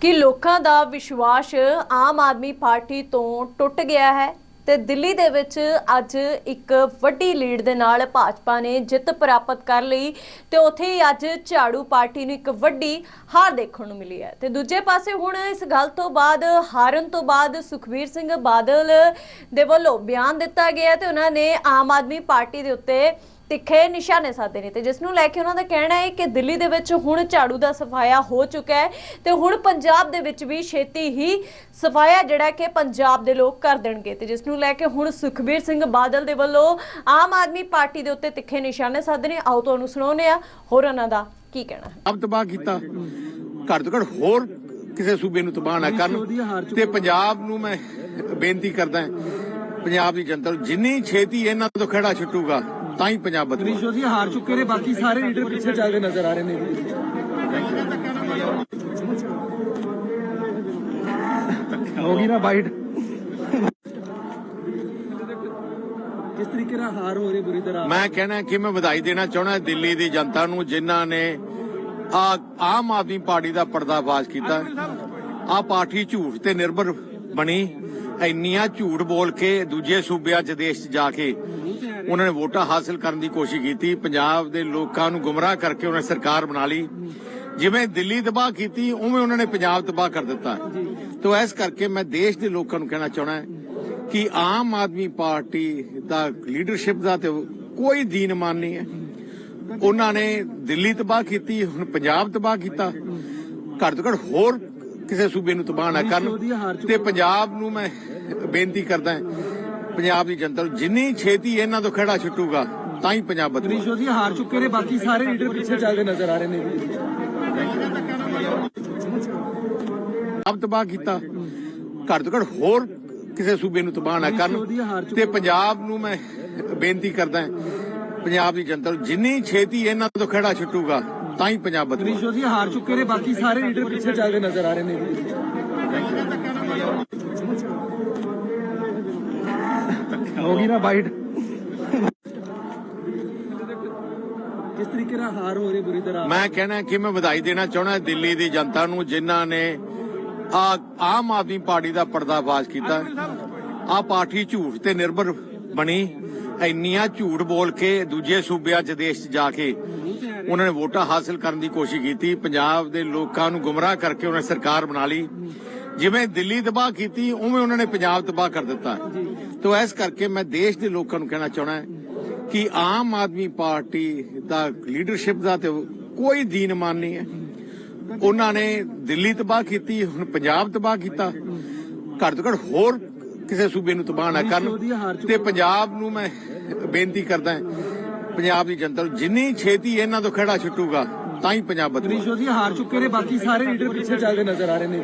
ਕਿ ਲੋਕਾਂ ਦਾ ਵਿਸ਼ਵਾਸ ਆਮ ਆਦਮੀ ਪਾਰਟੀ ਤੋਂ ਟੁੱਟ ਗਿਆ ਹੈ ਤੇ ਦਿੱਲੀ ਦੇ ਵਿੱਚ ਅੱਜ ਇੱਕ ਵੱਡੀ ਲੀਡ ਦੇ ਨਾਲ ਭਾਜਪਾ ਨੇ ਜਿੱਤ ਪ੍ਰਾਪਤ ਕਰ ਲਈ ਤੇ ਉੱਥੇ ਹੀ ਅੱਜ ਝਾੜੂ ਪਾਰਟੀ ਨੂੰ ਇੱਕ ਵੱਡੀ ਹਾਰ ਦੇਖਣ ਨੂੰ ਮਿਲੀ ਹੈ। ਤੇ ਦੂਜੇ ਪਾਸੇ ਹੁਣ ਇਸ ਗੱਲ ਤੋਂ ਬਾਅਦ, ਹਾਰਨ ਤੋਂ ਬਾਅਦ ਸੁਖਬੀਰ ਸਿੰਘ ਬਾਦਲ ਦੇ ਵੱਲੋਂ ਬਿਆਨ ਦਿੱਤਾ ਗਿਆ ਤੇ ਉਹਨਾਂ ਨੇ ਆਮ ਆਦਮੀ ਪਾਰਟੀ ਦੇ ਉੱਤੇ ਤਿੱਖੇ ਨਿਸ਼ਾਨੇ ਸਾਧੇ ਨੇ ਤੇ ਜਿਸ ਨੂੰ ਲੈ ਕੇ ਉਹਨਾਂ ਦਾ ਕਹਿਣਾ ਹੈ ਕਿ ਦਿੱਲੀ ਦੇ ਵਿੱਚ ਹੁਣ ਝਾੜੂ ਦਾ ਸਫਾਇਆ ਹੋ ਚੁੱਕਾ ਹੈ ਤੇ ਹੁਣ ਪੰਜਾਬ ਦੇ ਵਿੱਚ ਵੀ ਛੇਤੀ ਹੀ ਸਫਾਇਆ ਜਿਹੜਾ ਕਿ ਪੰਜਾਬ ਦੇ ਲੋਕ ਕਰ ਦੇਣਗੇ ਤੇ ਜਿਸ ਨੂੰ ਲੈ ਕੇ ਹੁਣ ਸੁਖਬੀਰ ਸਿੰਘ ਬਾਦਲ ਦੇ ਵੱਲੋਂ ਆਮ ਆਦਮੀ ਪਾਰਟੀ ਦੇ ਉੱਤੇ ਤਿੱਖੇ ਨਿਸ਼ਾਨੇ ਸਾਧੇ ਨੇ। ਆਓ ਤੁਹਾਨੂੰ ਸੁਣਾਉਂਦੇ ਆ ਹੋਰ ਉਹਨਾਂ ਦਾ ਕੀ ਕਹਿਣਾ ਹੈ। ਆਪ ਤਬਾਹ ਕੀਤਾ। ਘੱਟ ਤੋਂ ਘੱਟ ਹੋਰ ਕਿਸੇ ਸੂਬੇ ਨੂੰ ਤਬਾਹ ਨਾ ਕਰਨ ਤੇ ਪੰਜਾਬ ਨੂੰ ਮੈਂ ਬੇਨਤੀ ਕਰਦਾ ਪੰਜਾਬ ਦੀ ਜਨਤਾ ਨੂੰ ਜਿੰਨੀ ਛੇਤੀ ਇਹਨਾਂ ਤੋਂ ਖੜਾ ਛੁੱਟੂਗਾ ਤਾਂ ਹੀ ਪੰਜਾਬ ਬਦਲੂ ਮਨੀਸ਼ ਜੀ ਹਾਰ ਚੁੱਕੇ ਨੇ ਬਾਕੀ ਸਾਰੇ ਲੀਡਰ ਪਿੱਛੇ ਚੱਲਦੇ ਨਜ਼ਰ ਆ ਰਹੇ ਨੇ ਹੋ ਗਈ ਨਾ ਬਾਈਟ। ਕਿਸ ਤਰੀਕੇ ਨਾਲ ਹਾਰ ਹੋ ਰਹੀ ਬੁਰੀ ਤਰ੍ਹਾਂ? ਮੈਂ ਕਹਿਣਾ ਕਿ ਮੈਂ ਵਧਾਈ ਦੇਣਾ ਚਾਹਣਾ ਦਿੱਲੀ ਦੀ ਜਨਤਾ ਨੂੰ ਜਿਨ੍ਹਾਂ ਨੇ ਆ ਆਮ ਆਦਮੀ ਪਾਰਟੀ ਦਾ ਪਰਦਾਫਾਸ਼ ਕੀਤਾ। ਆ ਪਾਰਟੀ ਝੂਠ ਤੇ ਨਿਰਭਰ ਬਣੀ, ਇੰਨੀਆਂ ਝੂਠ ਬੋਲ ਕੇ ਦੂਜੇ ਸੂਬਿਆਂ ਚ ਦੇਸ਼ ਚ ਜਾ ਕੇ ਉਹਨਾਂ ਨੇ ਵੋਟਾਂ ਹਾਸਲ ਕਰਨ ਦੀ ਕੋਸ਼ਿਸ਼ ਕੀਤੀ, ਪੰਜਾਬ ਦੇ ਲੋਕਾਂ ਨੂੰ ਗੁੰਮਰਾਹ ਕਰਕੇ ਉਹਨਾਂ ਨੇ ਸਰਕਾਰ ਬਣਾ ਲਈ। ਜਿਵੇਂ ਦਿੱਲੀ ਤਬਾਹ ਕੀਤੀ, ਉਵੇਂ ਉਹਨਾਂ ਨੇ ਪੰਜਾਬ ਤਬਾਹ ਕਰ ਦਿੱਤਾ। ਤੋ ਇਸ ਕਰਕੇ ਮੈਂ ਦੇਸ਼ ਦੇ ਲੋਕਾਂ ਨੂੰ ਕਹਿਣਾ ਚਾਹਣਾ ਕਿ ਆਮ ਆਦਮੀ ਪਾਰਟੀ ਦਾ ਲੀਡਰਸ਼ਿਪ ਦਾ ਤੇ ਕੋਈ ਦੀਨ ਮਾਨ ਨਹੀਂ ਹੈ। ਉਹਨਾਂ ਨੇ ਦਿੱਲੀ ਤਬਾਹ ਕੀਤੀ, ਹੁਣ ਪੰਜਾਬ ਤਬਾਹ ਕੀਤਾ। ਘੱਟ ਤੋਂ ਘੱਟ ਹੋਰ ਕਿਸੇ ਸੂਬੇ ਨੂੰ ਤਬਾਹ ਨਾ ਕਰਨ ਤੇ ਪੰਜਾਬ ਨੂੰ ਮੈਂ ਬੇਨਤੀ ਕਰਦਾ ਪੰਜਾਬ ਦੀ ਜਨਤਾ ਨੂੰ ਜਿੰਨੀ ਛੇਤੀ ਇਹਨਾਂ ਤੋਂ ਖੜਾ ਛੁੱਟੂਗਾ ਤਾਂ ਹੀ ਪੰਜਾਬ ਬਦਲੂ ਮਨੀਸ਼ ਜੀ ਹਾਰ ਚੁੱਕੇ ਨੇ ਬਾਕੀ ਸਾਰੇ ਲੀਡਰ ਪਿੱਛੇ ਚੱਲਦੇ ਨਜ਼ਰ ਆ ਰਹੇ ਨੇ। ਆਪ ਤਬਾਹ ਕੀਤਾ। ਘੱਟ ਤੋਂ ਘੱਟ ਹੋਰ ਕਿਸੇ ਸੂਬੇ ਨੂੰ ਤਬਾਹ ਨਾ ਕਰਨ ਤੇ ਪੰਜਾਬ ਨੂੰ ਮੈਂ ਬੇਨਤੀ ਕਰਦਾ ਪੰਜਾਬ ਦੀ ਜਨਤਾ ਨੂੰ ਜਿੰਨੀ ਛੇਤੀ ਇਹਨਾਂ ਤੋਂ ਖੜਾ ਛੁੱਟੂਗਾ ਤਾਂ ਹੀ ਪੰਜਾਬ ਬਦਲੂ ਮਨੀਸ਼ ਜੀ ਹਾਰ ਚੁੱਕੇ ਨੇ ਬਾਕੀ ਸਾਰੇ ਲੀਡਰ ਪਿੱਛੇ ਚੱਲਦੇ ਨਜ਼ਰ ਆ ਰਹੇ ਨੇ ਹੋ ਗਈ ਨਾ ਬਾਈਟ। ਕਿਸ ਤਰੀਕੇ ਨਾਲ ਹਾਰ ਹੋ ਰਹੀ ਬੁਰੀ ਤਰ੍ਹਾਂ? ਮੈਂ ਕਹਿਣਾ ਕਿ ਮੈਂ ਵਧਾਈ ਦੇਣਾ ਚਾਹਣਾ ਦਿੱਲੀ ਦੀ ਜਨਤਾ ਨੂੰ ਜਿਨ੍ਹਾਂ ਨੇ ਆ ਆਮ ਆਦਮੀ ਪਾਰਟੀ ਦਾ ਪਰਦਾਫਾਸ਼ ਕੀਤਾ। ਆ ਪਾਰਟੀ ਝੂਠ ਤੇ ਨਿਰਭਰ ਬਣੀ, ਇੰਨੀਆਂ ਝੂਠ ਬੋਲ ਕੇ ਦੂਜੇ ਸੂਬਿਆਂ ਚ ਦੇਸ਼ ਚ ਜਾ ਕੇ ਉਹਨਾਂ ਨੇ ਵੋਟਾਂ ਹਾਸਲ ਕਰਨ ਦੀ ਕੋਸ਼ਿਸ਼ ਕੀਤੀ, ਪੰਜਾਬ ਦੇ ਲੋਕਾਂ ਨੂੰ ਗੁੰਮਰਾਹ ਕਰਕੇ ਉਹਨਾਂ ਨੇ ਸਰਕਾਰ ਬਣਾ ਲਈ। ਜਿਵੇਂ ਦਿੱਲੀ ਤਬਾਹ ਕੀਤੀ, ਉਵੇਂ ਉਹਨਾਂ ਨੇ ਪੰਜਾਬ ਤਬਾਹ ਕਰ ਦਿੱਤਾ। ਤੋ ਇਸ ਕਰਕੇ ਮੈਂ ਦੇਸ਼ ਦੇ ਲੋਕਾਂ ਨੂੰ ਕਹਿਣਾ ਚਾਹਣਾ ਕਿ ਆਮ ਆਦਮੀ ਪਾਰਟੀ ਦਾ ਲੀਡਰਸ਼ਿਪ ਦਾ ਤੇ ਕੋਈ ਦੀਨ ਮਾਨ ਨਹੀਂ ਹੈ। ਉਹਨਾਂ ਨੇ ਦਿੱਲੀ ਤਬਾਹ ਕੀਤੀ, ਹੁਣ ਪੰਜਾਬ ਤਬਾਹ ਕੀਤਾ। ਘੱਟ ਤੋਂ ਘੱਟ ਹੋਰ ਕਿਸੇ ਸੂਬੇ ਨੂੰ ਤਬਾਹ ਨਾ ਕਰਨ ਤੇ ਪੰਜਾਬ ਨੂੰ ਮੈਂ ਬੇਨਤੀ ਕਰਦਾ ਪੰਜਾਬ ਦੀ ਜਨਤਾ ਨੂੰ ਜਿੰਨੀ ਛੇਤੀ ਇਹਨਾਂ ਤੋਂ ਖੜਾ ਛੁੱਟੂਗਾ ਤਾਂ ਹੀ ਪੰਜਾਬ ਬਦਲੂ ਮਨੀਸ਼ ਜੀ ਹਾਰ ਚੁੱਕੇ ਨੇ ਬਾਕੀ ਸਾਰੇ ਲੀਡਰ ਪਿੱਛੇ ਚੱਲਦੇ ਨਜ਼ਰ ਆ ਰਹੇ ਨੇ।